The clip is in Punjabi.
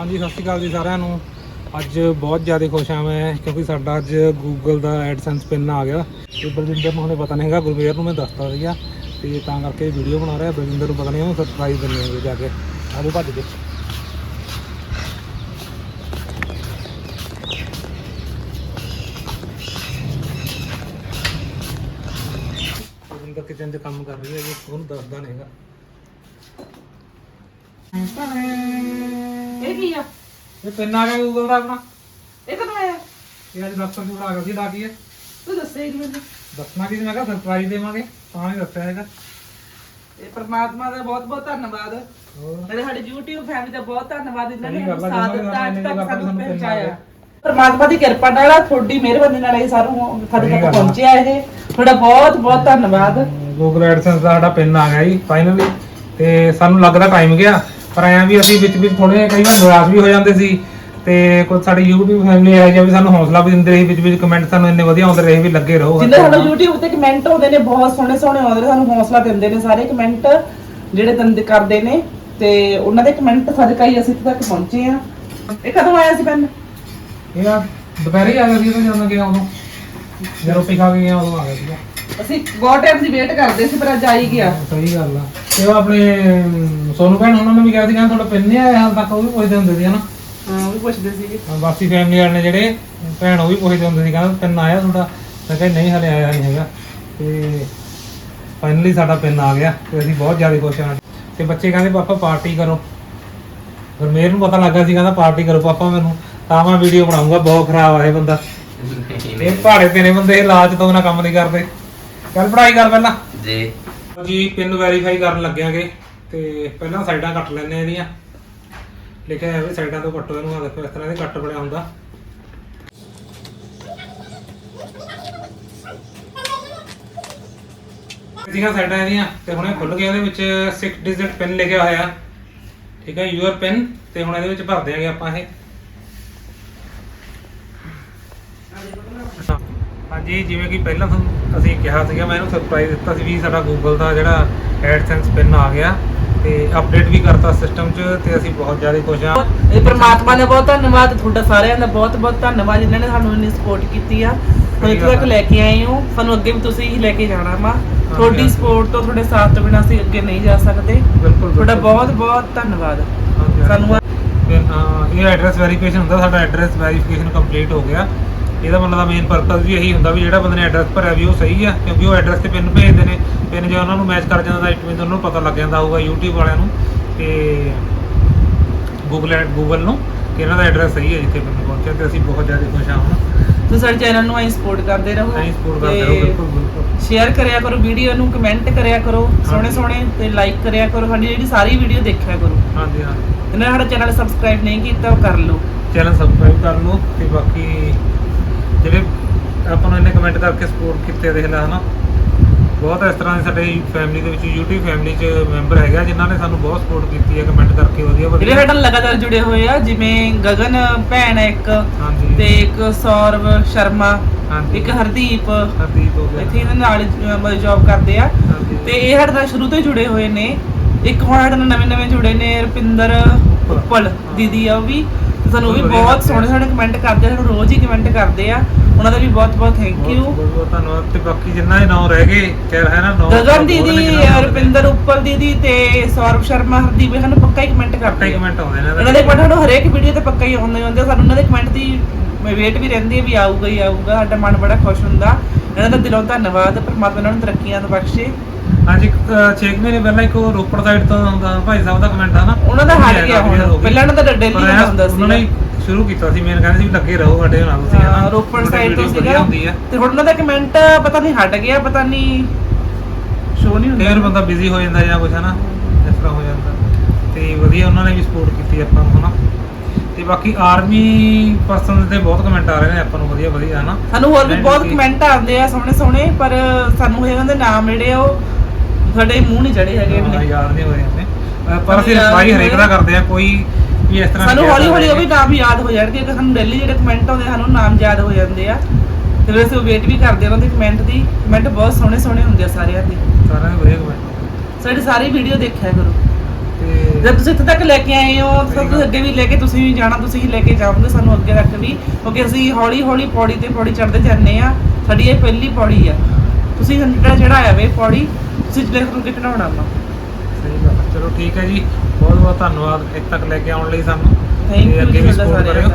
ਹਾਂਜੀ, ਸਤਿ ਸ਼੍ਰੀ ਅਕਾਲ ਜੀ ਸਾਰਿਆਂ ਨੂੰ। ਅੱਜ ਬਹੁਤ ਜ਼ਿਆਦਾ ਖੁਸ਼ ਹਾਂ ਮੈਂ, ਕਿਉਂਕਿ ਸਾਡਾ ਅੱਜ ਗੂਗਲ ਦਾ ਐਡਸੈਂਸ ਪਿੰਨ ਆ ਗਿਆ। ਤੇ ਬਲਜਿੰਦਰ ਨੂੰ ਹਲੇ ਪਤਾ ਨਹੀਂ ਹੈਗਾ ਗੁਰਮੇਰ ਨੂੰ ਮੈਂ ਦੱਸਤਾ ਸੀਗਾ। ਤੇ ਤਾਂ ਕਰਕੇ ਵੀਡੀਓ ਬਣਾ ਰਿਹਾ, ਬਲਜਿੰਦਰ ਨੂੰ ਪਤਾ ਨਹੀਂ ਉਹਨੂੰ ਸਰਪ੍ਰਾਈਜ਼ ਦਿੰਦੇ ਹਾਂ ਜਾ ਕੇ। ਆਜੋ ਭੱਜ ਕੇ। ਬਲਜਿੰਦਰ ਕਿਚਨ 'ਚ ਕੰਮ ਕਰ ਰਹੀ ਹੈ ਜੀ ਉਹਨੂੰ ਦੱਸਦਾ ਨਹੀਂ ਹੈਗਾ। ਇਹ ਕੀ ਆ? ਇਹ ਪਿੰਨ ਆ ਗਿਆ Google ਦਾ ਆਪਣਾ। ਇਹ ਕਦੋਂ ਆਇਆ? ਇਹ ਅੱਜ ਦਫ਼ਤਰ ਨੂੰ ਬਣਾ ਕੇ ਸੀ ਡਾਕੀ ਹੈ ਤੂੰ ਦੱਸੇ ਹੀ ਨੀ ਮੈਨੂੰ। ਦੱਸਣਾ ਕਿ ਮੈਂ ਕਿਹਾ ਸਰਪ੍ਰਾਈਜ਼ ਦੇਵਾਂਗੇ ਤਾਂ ਨਹੀਂ ਦੱਸਿਆ ਹੈਗਾ। ਇਹ ਪਰਮਾਤਮਾ ਦਾ ਬਹੁਤ ਬਹੁਤ ਧੰਨਵਾਦ। ਹੋਰ? ਮੇਰੇ ਸਾਡੇ YouTube ਫੈਮਿਲੀ ਦਾ ਬਹੁਤ ਧੰਨਵਾਦ ਇਹਨਾਂ ਨੇ ਆ, ਸਾਥ ਦਿੱਤਾ ਅੱਜ ਤੱਕ ਸਾਨੂੰ ਸਾਨੂੰ ਪਹੁੰਚਾਇਆ। ਪਰਮਾਤਮਾ ਦੀ ਕਿਰਪਾ ਨਾਲ ਤੁਹਾਡੀ ਮਿਹਰਬਾਨੀ ਨਾਲ ਇਹ ਸਾਰੂ ਸਾਡੇ ਤੱਕ ਆ। ਪਹੁੰਚਿਆ ਇਹ। ਤੁਹਾਡਾ ਬਹੁਤ ਬਹੁਤ ਧੰਨਵਾਦ। Google AdSense ਦਾ ਸਾਡਾ ਪਿੰਨ ਆ ਗਿਆ ਜੀ ਫਾਈਨਲੀ ਤੇ ਸਾਨੂੰ ਲੱਗਦਾ ਟਾਈਮ ਗਿਆ। ਪਰ ਐਂ ਵੀ ਅਸੀਂ ਵਿੱਚ ਵਿੱਚ ਥੋੜੇ ਕਈ ਵਾਰ ਨਿਰਾਸ਼ ਵੀ ਹੋ ਜਾਂਦੇ ਸੀ ਤੇ ਕੁਝ ਸਾਡੀ YouTube ਫੈਮਿਲੀ ਹੈ ਜਿਵੇਂ ਸਾਨੂੰ ਹੌਸਲਾ ਵੀ ਦਿੰਦੇ ਰਹੇ ਵਿੱਚ ਵਿੱਚ ਕਮੈਂਟ ਸਾਨੂੰ ਇੰਨੇ ਵਧੀਆ ਆਉਂਦੇ ਰਹੇ ਵੀ ਲੱਗੇ ਰਹੋ ਜਿੰਨੇ ਸਾਨੂੰ YouTube ਤੇ ਕਮੈਂਟ ਆਉਂਦੇ ਨੇ ਬਹੁਤ ਸੋਹਣੇ ਸੋਹਣੇ ਆਉਂਦੇ ਨੇ ਸਾਨੂੰ ਹੌਸਲਾ ਦਿੰਦੇ ਨੇ ਸਾਰੇ ਕਮੈਂਟ ਜਿਹੜੇ ਦੰਦ ਕਰਦੇ ਨੇ ਤੇ ਉਹਨਾਂ ਦੇ ਕਮੈਂਟ ਸਦਕਾ ਅਸੀਂ ਇੱਥੇ ਤੱਕ ਪਹੁੰਚੇ ਆ ਇਹ ਕਦੋਂ ਆਇਆ ਸੀ ਪੈਨ ਇਹ ਆ ਦੁਪਹਿਰੇ ਹੀ ਆ ਗਿਆ ਸੀ ਤਾਂ ਜਦੋਂ ਗਿਆ ਉਦੋਂ। ਜਦੋਂ ਰੋਟੀ ਖਾ ਕੇ ਗਿਆ ਉਦੋਂ ਆ ਗਿਆ ਸੀਗਾ। ਅਸੀਂ ਬਹੁਤ ਟਾਈਮ ਦੀ ਵੇਟ ਕਰਦੇ ਸੀ ਪਰ ਅੱਜ ਆ ਹੀ ਗਿਆ। ਸਹੀ ਗੱਲ ਆ। ਤੇ ਉਹ ਆਪਣੇ ਸੋਨੂੰ ਭੈਣ ਉਹਨਾਂ ਨੇ ਵੀ ਕਿਹਾ ਸੀ ਕਹਿੰਦਾ ਤੁਹਾਡਾ ਪਿੰਨ ਨਹੀਂ ਆਇਆ ਹਾਲ ਤੱਕ ਉਹ ਵੀ ਪੁੱਛਦੇ ਹੁੰਦੇ ਸੀ ਹਨਾ? ਹਾਂ ਉਹ ਵੀ ਪੁੱਛਦੇ ਸੀਗੇ। ਬਾਕੀ ਫੈਮਿਲੀ ਵਾਲੇ ਨੇ ਜਿਹੜੇ ਭੈਣ ਉਹ ਵੀ ਪੁੱਛਦੇ ਹੁੰਦੇ ਸੀ ਕਹਿੰਦਾ ਪਿੰਨ ਆਇਆ ਤੁਹਾਡਾ? ਮੈਂ ਕਿਹਾ ਨਹੀਂ ਹਲੇ ਆਇਆ ਨਹੀਂ ਹੈਗਾ। ਤੇ ਫਾਈਨਲੀ ਸਾਡਾ ਪਿੰਨ ਆ ਗਿਆ ਤੇ ਅਸੀਂ ਬਹੁਤ ਜ਼ਿਆਦਾ ਖੁਸ਼ ਹਾਂ। ਤੇ ਬੱਚੇ ਕਹਿੰਦੇ ਪਾਪਾ ਪਾਰਟੀ ਕਰੋ। ਗੁਰਮੇਰ ਨੂੰ ਪਤਾ ਲੱਗਾ ਸੀ ਕਹਿੰਦਾ ਪਾਰਟੀ ਕਰੋ ਪਾਪਾ ਮੈਨੂੰ ਤਾਂ ਮੈਂ ਵੀਡੀਓ ਬਣਾਉਂਗਾ ਬਹੁਤ ਖਰਾਬ ਆ ਇਹ ਬੰਦਾ। ਇਹ ਪਹਾੜੇ ਤੇ ਨੇ ਬੰਦੇ ਇਹ ਲਾਜ ਤੋਂ ਨਾ ਕੰਮ ਨਹੀਂ ਕਰਦੇ। ਚੱਲ ਪੜਾਈ ਕਰ ਪਹਿਲਾਂ। ਜੀ। ਜੀ ਪਿੰਨ ਵੈਰੀਫਾਈ ਕਰਨ ਲੱਗਿਆਂਗੇ ਤੇ ਪਹਿਲਾਂ ਸਾਈਡਾਂ ਕੱਟ ਲੈਣੇ ਆ ਇਹਦੀਆਂ। ਲਿਖਿਆ ਹੈ ਵੀ ਸਾਈਡਾਂ ਤੋਂ ਕੱਟੋ ਇਹਨੂੰ ਆ ਦੇਖੋ ਇਸ ਤਰ੍ਹਾਂ ਦੇ ਕੱਟ ਬਣਿਆ ਹੁੰਦਾ। ਜਿਹੜੀਆਂ ਸਾਈਡਾਂ ਇਹਦੀਆਂ ਤੇ ਹੁਣ ਇਹ ਖੁੱਲ ਗਿਆ ਇਹਦੇ ਵਿੱਚ 6 ਡਿਜਿਟ ਪਿਨ ਲਿਖਿਆ ਹੋਇਆ। ਠੀਕ ਹੈ ਯੂਅਰ ਪਿਨ ਤੇ ਹੁਣ ਇਹਦੇ ਵਿੱਚ ਭਰ ਦਿਆਂਗੇ ਆਪਾਂ ਇਹ। ਹਾਂਜੀ ਜਿਵੇਂ ਕਿ ਪਹਿਲਾਂ ਤੁਹਾਨੂੰ ਅਸੀਂ ਕਿਹਾ ਸੀਗਾ ਮੈਂ ਇਹਨੂੰ ਸਰਪ੍ਰਾਈਜ਼ ਦਿੱਤਾ ਸੀ ਵੀ ਸਾਡਾ Google ਦਾ ਜਿਹੜਾ AdSense ਪਿਨ ਆ ਗਿਆ ਤੇ ਅਪਡੇਟ ਵੀ ਕਰਤਾ ਸਿਸਟਮ 'ਚ ਤੇ ਅਸੀਂ ਬਹੁਤ ਜ਼ਿਆਦਾ ਖੁਸ਼ ਹਾਂ। ਇਹ ਪਰਮਾਤਮਾ ਦਾ ਬਹੁਤ ਧੰਨਵਾਦ ਤੁਹਾਡਾ ਸਾਰਿਆਂ ਦਾ ਬਹੁਤ ਬਹੁਤ ਧੰਨਵਾਦ ਜਿਨ੍ਹਾਂ ਨੇ ਸਾਨੂੰ ਇੰਨੀ ਸਪੋਰਟ ਕੀਤੀ ਆ। ਹੁਣ ਇੱਥੇ ਤੱਕ ਲੈ ਕੇ ਆਏ ਹੋ ਸਾਨੂੰ ਅੱਗੇ ਵੀ ਤੁਸੀਂ ਹੀ ਲੈ ਕੇ ਜਾਣਾ ਵਾ। ਤੁਹਾਡੀ ਸਪੋਰਟ ਤੋਂ ਤੁਹਾਡੇ ਸਾਥ ਤੋਂ ਬਿਨਾਂ ਅਸੀਂ ਅੱਗੇ ਨਹੀਂ ਜਾ ਸਕਦੇ। ਬਿਲਕੁਲ ਤੁਹਾਡਾ। ਬਹੁਤ ਬਹੁਤ ਧੰਨਵਾਦ। ਸਾਨੂੰ ਇਹ ਐਡਰੈਸ ਵੈਰੀਫਿਕੇਸ਼ਨ ਹੁੰਦਾ ਸਾਡਾ ਐਡਰੈਸ ਵੈਰੀਫਿਕੇਸ਼ਨ ਕੰਪਲੀਟ ਹੋ ਗਿਆ। ਇਹਦਾ ਮਤਲਬ ਦਾ ਮੇਨ ਪਰਪਸ ਵੀ ਇਹੀ ਹੁੰਦਾ ਵੀ ਜਿਹੜਾ ਬੰਦੇ ਨੇ ਐਡਰੈਸ ਭਰਿਆ ਵੀ ਉਹ ਸਹੀ ਆ ਕਿਉਂਕਿ ਉਹ ਐਡਰੈਸ ਤੇ ਪਿੰਨ ਭੇਜਦੇ ਨੇ ਪਿੰਨ ਜੇ ਉਹਨਾਂ ਨੂੰ ਮੈਚ ਕਰ ਜਾਂਦਾ ਤਾਂ ਇਟ ਮੀਨਸ ਉਹਨਾਂ ਨੂੰ ਪਤਾ ਲੱਗ ਜਾਂਦਾ ਹੋਊਗਾ YouTube ਵਾਲਿਆਂ ਨੂੰ ਕਿ Google ਐਡ Google ਨੂੰ ਕਿ ਇਹਨਾਂ ਦਾ ਐਡਰੈਸ ਸਹੀ ਹੈ ਜਿੱਥੇ ਪਿੰਨ ਪਹੁੰਚਿਆ ਤੇ ਅਸੀਂ ਬਹੁਤ ਜ਼ਿਆਦਾ ਖੁਸ਼ ਹਾਂ ਹੁਣ। ਤੁਸੀਂ ਸਾਡੇ ਚੈਨਲ ਨੂੰ ਆਈ ਸਪੋਰਟ ਕਰਦੇ ਰਹੋ ਨਹੀਂ ਸਪੋਰਟ ਕਰਦੇ ਰਹੋ ਬਿਲਕੁਲ ਬਿਲਕੁਲ। ਸ਼ੇਅਰ ਕਰਿਆ ਕਰੋ ਵੀਡੀਓ ਨੂੰ ਕਮੈਂਟ ਕਰਿਆ ਕਰੋ ਸੋਹਣੇ ਸੋਹਣੇ ਤੇ ਲਾਈਕ ਕਰਿਆ ਕਰੋ ਸਾਡੀ ਜਿਹੜੀ ਸਾਰੀ ਵੀਡੀਓ ਦੇਖਿਆ ਕਰੋ। ਹਾਂਜੀ ਹਾਂ ਜਿਹਨਾਂ ਨੇ ਸਾਡਾ ਚੈਨਲ ਸਬਸਕ੍ਰਾਈਬ ਨਹੀਂ ਕੀਤਾ ਉਹ ਕਰ ਲਓ। ਚੈਨਲ ਸਬਸਕ੍ਰਾਈਬ ਕਰ ਲਓ ਤੇ ਬਾਕੀ ਜਿਹੜੇ ਆਪਾਂ ਨੂੰ ਇਹਨੇ ਕਮੈਂਟ ਕਰਕੇ ਸਪੋਰਟ ਕੀਤੇ ਦੇਖ ਲੈ ਹਨਾ? ਬਹੁਤ ਇਸ ਤਰ੍ਹਾਂ ਦੇ ਸਾਡੇ ਫੈਮਿਲੀ ਦੇ ਵਿੱਚ YouTube ਫੈਮਿਲੀ 'ਚ ਮੈਂਬਰ ਹੈਗਾ ਜਿਨ੍ਹਾਂ ਨੇ ਸਾਨੂੰ ਬਹੁਤ ਸਪੋਰਟ ਕੀਤੀ ਹੈ ਕਮੈਂਟ ਕਰਕੇ ਵਧੀਆ ਵਧੀਆ। ਸਾਡੇ ਨਾਲ ਲਗਾਤਾਰ ਜੁੜੇ ਹੋਏ ਆ ਜਿਵੇਂ ਗਗਨ ਭੈਣ ਹੈ ਇੱਕ ਹਾਂਜੀ। ਤੇ ਇੱਕ ਸੌਰਵ ਸ਼ਰਮਾ ਹਾਂਜੀ। ਇੱਕ ਹਰਦੀਪ। ਹਰਦੀਪ ਹੋ ਗਿਆ। ਇੱਥੇ ਇਹਨਾਂ ਨਾਲ ਜੌਬ ਕਰਦੇ ਆ। ਹਾਂਜੀ। ਤੇ ਇਹ ਸਾਡੇ ਨਾਲ ਸ਼ੁਰੂ ਤੋਂ ਹੀ ਜੁੜੇ ਹੋਏ ਨੇ। ਇੱਕ ਹੁਣ ਸਾਡੇ ਨਾਲ ਨਵੇਂ ਨਵੇਂ ਜੁੜੇ ਨੇ ਰੁਪਿੰਦਰ ਉੱਪਲ ਦੀਦੀ ਆ ਉਹ ਵੀ। ਸਾਨੂੰ ਵੀ ਬਹੁਤ। ਸੋਹਣੇ ਸੋਹਣੇ ਕਮੈਂਟ ਕਰਦੇ ਆ ਸਾਨੂੰ ਰੋਜ਼ ਹੀ ਕਮੈਂਟ ਕਰਦੇ ਆ। ਉਹਨਾਂ ਦਾ ਵੀ ਬਹੁਤ ਬਹੁਤ ਥੈਂਕ ਯੂ ਬਹੁਤ ਬਹੁਤ ਧੰਨਵਾਦ। ਤੇ ਬਾਕੀ ਜਿੰਨਾ ਦੇ ਨਾਮ ਰਹਿ ਗਏ ਖੈਰ ਹੈ ਨਾ ਨਾਮ ਗਗਨ ਦੀਦੀ ਰੁਪਿੰਦਰ ਉੱਪਲ ਦੀਦੀ ਤੇ ਸੌਰਵ ਸ਼ਰਮਾ ਹਰਦੀਪ ਇਹ ਸਾਨੂੰ ਪੱਕਾ ਹੀ ਕਮੈਂਟ ਕਰਦੇ ਆ। ਕਮੈਂਟ ਆਉਂਦੇ ਨੇ। ਇਹਨਾਂ ਦੇ ਕਮੈਂਟ ਸਾਨੂੰ ਹਰੇਕ ਵੀਡੀਓ ਤੇ ਪੱਕਾ ਹੀ ਆਉਂਦੇ ਹੁੰਦੇ। ਸਾਨੂੰ ਉਹਨਾਂ ਦੇ ਕਮੈਂਟ ਦੀ ਵੇਟ ਵੀ ਰਹਿੰਦੀ ਹੈ ਵੀ ਆਊਗਾ ਹੀ ਆਊਗਾ। ਸਾਡਾ ਮਨ ਬੜਾ ਖੁਸ਼ ਹੁੰਦਾ। ਇਹਨਾਂ ਦਾ ਦਿਲੋਂ ਧੰਨਵਾਦ। ਪਰਮਾਤਮਾ ਇਹਨਾਂ ਨੂੰ ਤਰੱਕੀਆਂ ਬਖਸ਼ੇ। ਅੱਜ 6 ਮਹੀਨੇ ਪਹਿਲਾਂ ਇੱਕ ਉਹ ਰੋਪੜ ਸਾਈਡ ਤੋਂ ਹੁੰਦਾ ਭਾਈ ਸਾਹਿਬ ਦਾ ਕਮੈਂਟ ਆ ਨਾ। ਉਹਨਾਂ ਦਾ ਹਟ ਗਿਆ ਹੁਣ। ਪਹਿਲਾਂ ਉਹਨਾਂ ਦਾ ਡੇਲੀ ਹੁੰਦਾ ਉਹਨਾਂ ਨੇ ਸੀ ਸ਼ੁਰੂ ਕੀਤਾ ਸੀ ਮੇਨ ਕਹਿੰਦੇ ਸੀ ਲੱਗੇ ਰਹੋ ਸਾਡੇ ਨਾਲ ਤੁਸੀਂ ਹਾਂ, ਰੋਪੜ ਸਾਈਡ ਤੋਂ ਸੀਗਾ। ਤੇ ਹੁਣ ਉਹਨਾਂ ਦਾ ਕਮੈਂਟ ਪਤਾ ਨਹੀਂ ਹਟ ਗਿਆ ਪਤਾ ਨਹੀਂ ਸ਼ੋ ਨਹੀਂ ਹੁੰਦਾ। ਬੰਦਾ ਬਿਜ਼ੀ ਹੋ ਜਾਂਦਾ ਜਾਂ ਕੁਝ ਹਨਾ। ਇਸ ਤਰ੍ਹਾਂ ਹੋ ਜਾਂਦਾ। ਤੇ ਵਧੀਆ ਉਹਨਾਂ ਨੇ ਵੀ ਸਪੋਰਟ ਕੀਤੀ ਆਪਾਂ ਨੂੰ ਹਨਾ। ਤੇ ਬਾਕੀ ਆਰਮੀ ਪਰਸਨ ਦੇ ਬਹੁਤ ਕਮੈਂਟ ਆ ਰਹੇ ਨੇ ਆਪਾਂ ਨੂੰ ਵਧੀਆ ਵਧੀਆ ਹਨਾ। ਸਾਨੂੰ ਹੋਰ ਵੀ ਬਹੁਤ। ਕਮੈਂਟ ਆਉਂਦੇ ਆ ਸੋਹਣੇ ਸੋਹਣੇ ਪਰ ਸਾਨੂੰ ਇਹਨਾਂ ਦੇ ਨਾਮ ਜਿਹੜੇ ਆ ਉਹ ਸਾਡੇ ਮੂੰਹ ਨਹੀਂ ਚੜੇ ਹੈਗੇ ਹਾਂ, ਨਹੀਂ। ਯਾਦ ਨਹੀਂ ਹੋ ਰਹੇ ਨੇ ਪਰ ਅਸੀਂ ਨਹੀਂ ਹਰੇਕ ਦਾ ਕਰਦੇ ਆ ਕੋਈ ਵੀ ਇਸ ਤਰ੍ਹਾਂ ਸਾਨੂੰ ਹੌਲੀ ਹੌਲੀ ਉਹ ਵੀ ਨਾਮ ਯਾਦ ਹੋ ਜਾਣਗੇ ਕਿ ਸਾਨੂੰ ਡੇਲੀ ਜਿਹੜੇ ਕਮੈਂਟ ਆਉਂਦੇ ਆ, ਸਾਨੂੰ ਨਾਮ ਯਾਦ ਹੋ ਜਾਂਦੇ ਆ। ਤੇ ਫਿਰ ਅਸੀਂ ਵੇਟ ਵੀ ਕਰਦੇ ਆ ਉਹਨਾਂ ਦੇ ਕਮੈਂਟ ਦੀ। ਕਮੈਂਟ ਬਹੁਤ ਸੋਹਣੇ ਸੋਹਣੇ ਹੁੰਦੇ ਆ ਸਾਰਿਆਂ ਦੇ। ਸਾਰਿਆਂ ਦੇ ਵਧੀਆ ਕਮੈਂਟ ਸਾਡੀ ਸਾਰੀ ਵੀਡੀਓ ਦੇਖਿਆ ਕਰੋ। ਤੇ ਜਦ ਤੁਸੀਂ ਇੱਥੇ ਤੱਕ ਲੈ ਕੇ ਆਏ ਹੋ ਤਾਂ ਤੁਸੀਂ ਅੱਗੇ ਵੀ ਲੈ ਕੇ ਤੁਸੀਂ ਵੀ ਜਾਣਾ ਤੁਸੀਂ ਹੀ ਲੈ ਕੇ ਜਾਓਗੇ ਸਾਨੂੰ ਅੱਗੇ ਤੱਕ ਵੀ। ਕਿਉਂਕਿ ਅਸੀਂ ਹੌਲੀ ਹੌਲੀ ਪੌੜੀ ਤੇ ਪੌੜੀ ਚੜ੍ਹਦੇ ਜਾਂਦੇ ਆ। ਸਾਡੀ ਇਹ ਪਹਿਲੀ ਪੌੜੀ ਆ। ਤੁਸੀਂ ਜਿਹੜਾ ਚੜਾਇਆ ਵੇ ਪੌੜੀ ਤੁਸੀਂ ਜਿਹੜੇ ਤੁਹਾਨੂੰ ਕਿਤੇ ਚੜਾਉਣਾ ਵਾ। ਸਹੀ ਗੱਲ ਹੈ। ਚਲੋ ਠੀਕ ਹੈ ਜੀ ਬਹੁਤ ਬਹੁਤ ਧੰਨਵਾਦ ਇੱਥੇ ਤੱਕ ਲੈ ਕੇ ਆਉਣ ਲਈ ਸਾਨੂੰ। ਥੈਂਕ ਯੂ ਅੱਗੇ ਵੀ ਸਪੋਰਟ ਕਰਿਓ।